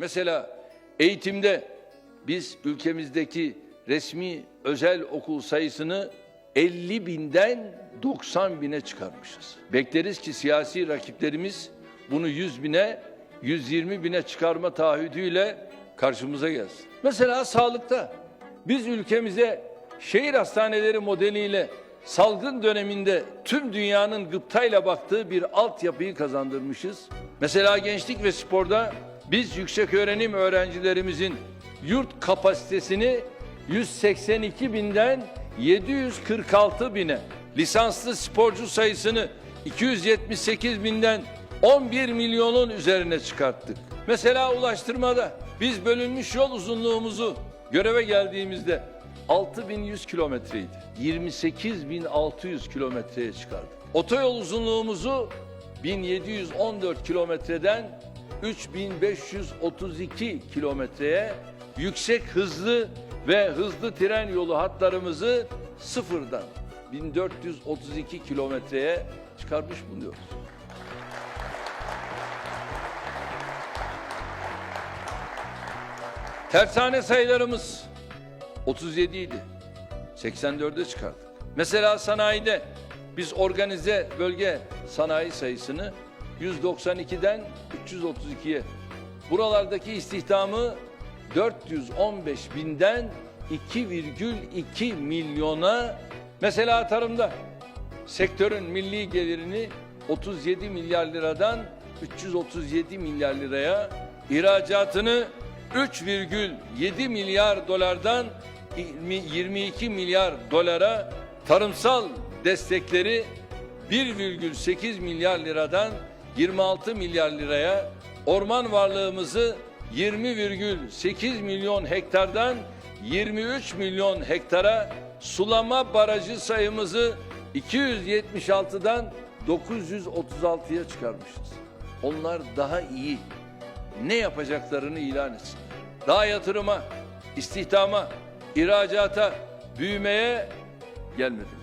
Mesela eğitimde biz ülkemizdeki resmi özel okul sayısını 50 binden 90 bine çıkarmışız. Bekleriz ki siyasi rakiplerimiz bunu 100 bine, 120 bine çıkarma taahhüdüyle karşımıza gelsin. Mesela sağlıkta biz ülkemize şehir hastaneleri modeliyle salgın döneminde tüm dünyanın gıptayla baktığı bir altyapıyı kazandırmışız. Mesela gençlik ve sporda biz yüksek öğrenim öğrencilerimizin yurt kapasitesini 182 binden 746 bine, lisanslı sporcu sayısını 278 binden 11 milyonun üzerine çıkarttık. Mesela ulaştırmada biz bölünmüş yol uzunluğumuzu göreve geldiğimizde 6100 kilometreydi. 28600 kilometreye çıkardık. Otoyol uzunluğumuzu 1714 kilometreden 3532 kilometreye yüksek hızlı ve hızlı tren yolu hatlarımızı sıfırdan 1432 kilometreye çıkarmış bulunuyoruz. Tersane sayılarımız 37 idi. 84'e çıkardık. Mesela sanayide biz organize bölge sanayi sayısını 192'den 332'ye, buralardaki istihdamı 415 binden 2,2 milyona, mesela tarımda sektörün milli gelirini 37 milyar liradan 337 milyar liraya, ihracatını 3,7 milyar dolardan 22 milyar dolara, tarımsal destekleri 1,8 milyar liradan 26 milyar liraya, orman varlığımızı 20,8 milyon hektardan 23 milyon hektara, sulama barajı sayımızı 276'dan 936'ya çıkarmışız. Onlar daha iyi ne yapacaklarını ilan etsin. Daha yatırıma, istihdama, ihracata, büyümeye gelmedi.